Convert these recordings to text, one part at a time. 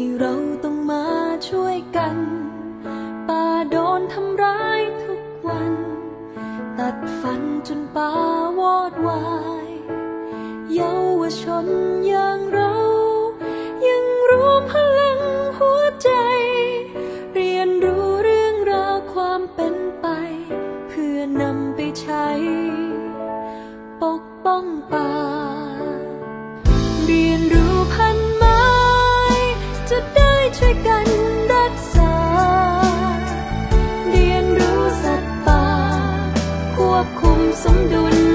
ที่เราต้องมาช่วยกัน ป่าโดนทำร้ายทุกวัน ตัดฟันจนป่าวอดวายเยาวชนอย่างเรา ยังรู้พลังหัวใจ เรียนรู้เรื่องราวความเป็นไป เพื่อนำไปใช้ ปกป้องป่า สมดุล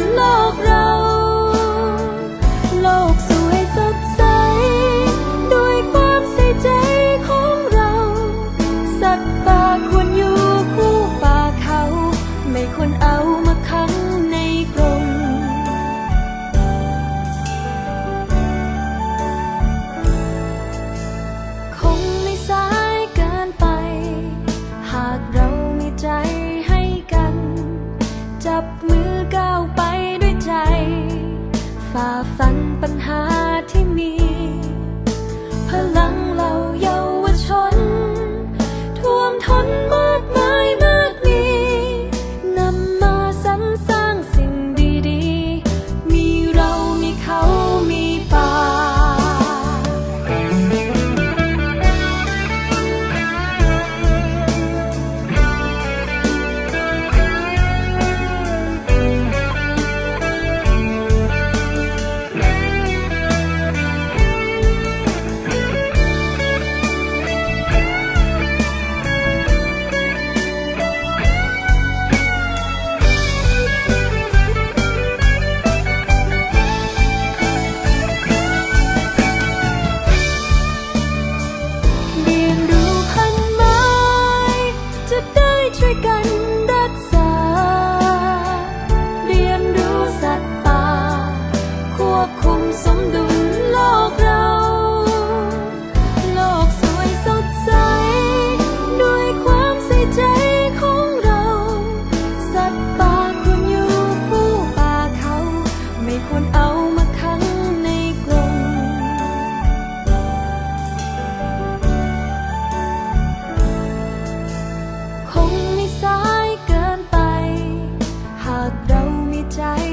เ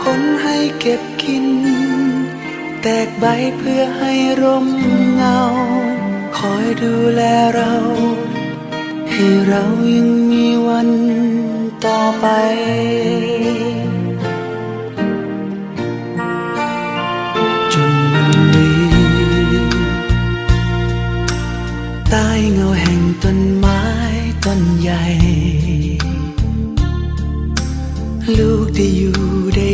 ผลให้เก็บกิน แตกใบเพื่อให้ร่มเงา คอยดูแลเรา ให้เรายังมีวันต่อไปจนวันนี้ใต้เงาแห่งต้นไม้ต้นใหญ่ ลูกได้อยู่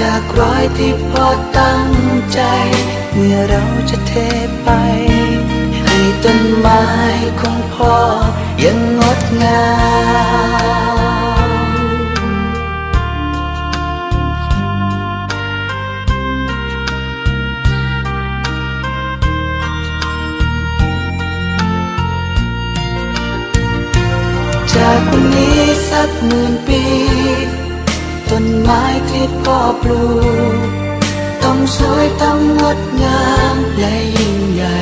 จากรอยที่พอตั้งใจ เมื่อเราจะเทไป ให้ต้นไม้ของพ่อยังงดงาม ไม้ที่พ่อปลูกต้องสวยต้องงดงามและยิ่งใหญ่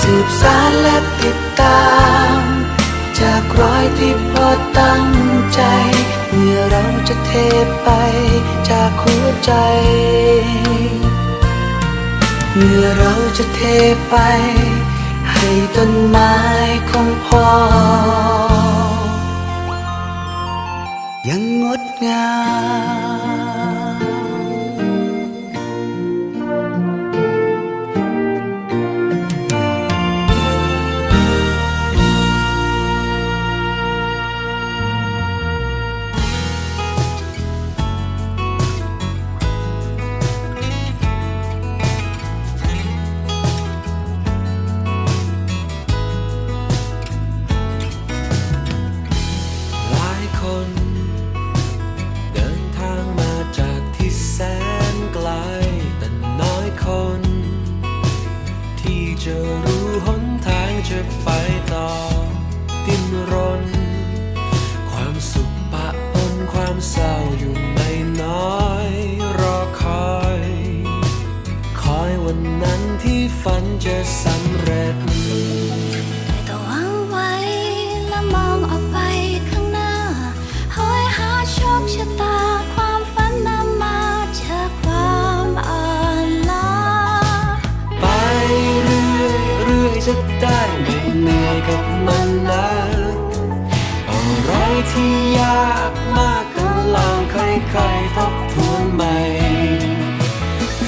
สืบสารและติดตาม จากรอยที่พ่อตั้งใจเมื่อเราจะเทไปจากหัวใจ เมื่อเราจะเทไป ให้ต้นไม้ของพ่อ จะได้ไม่เหนื่อยกับมันนะอะไรที่ยากมากก็ลองค่อยๆทบทวนใหม่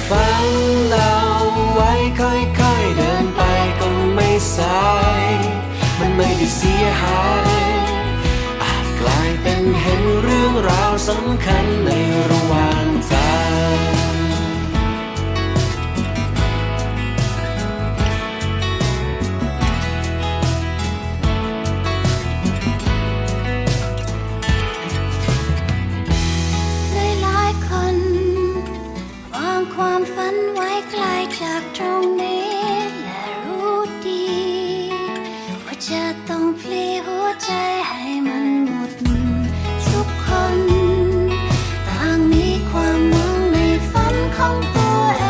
ฟังเราไว้ค่อยๆเดินไปก็ไม่สาย มันไม่ได้เสียหาย อาจกลายเป็นเห็นเรื่องราวสำคัญใน ความฝันไว้ไกลจากตรงนี้ และรู้ดี ว่าจะต้องพลีหัวใจให้มันหมดทุกคน ต่างมีความหวังในฝันของตัวเอ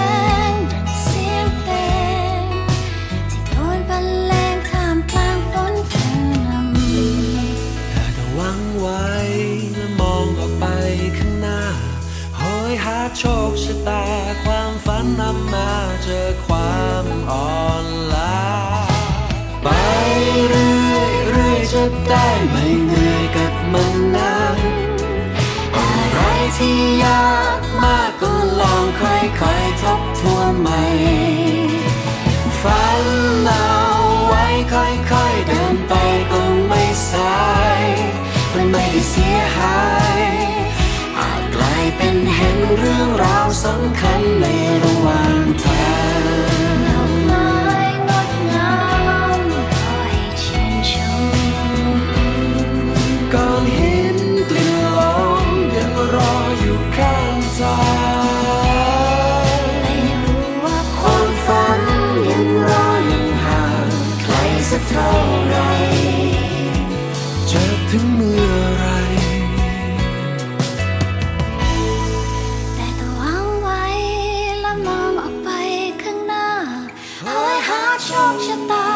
งดังเสียงเพลงที่โดนบรรเลงท่ามกลางฝนกระหน่ำถ้าหวังไว้และมองออกไปข้างหน้า หอยหาโชคชะตาความ ฝันนำมาเจอความอ่อนล้าไปเรื่อยเรื่อยจะได้ไม่เหนื่อยกับมันนานอะไรที่ยากมากก็ลองค่อยๆทบทวนใหม่ เรื่องราวสำคัญในระหว่างทาง 雄狮的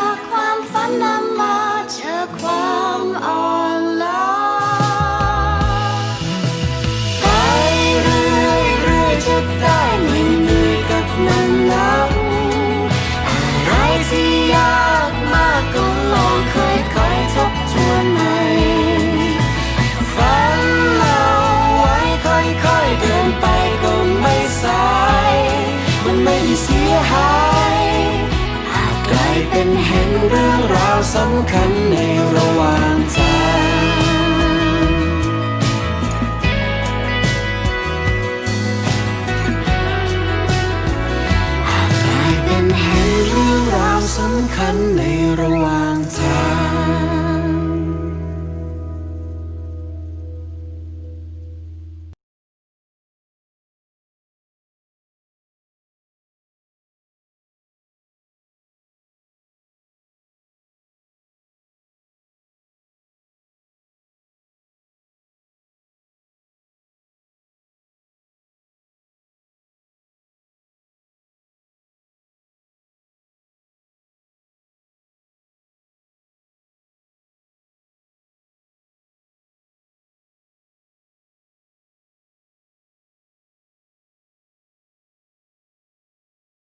นเห็นเรื่องราวสำคัญในระหว่าง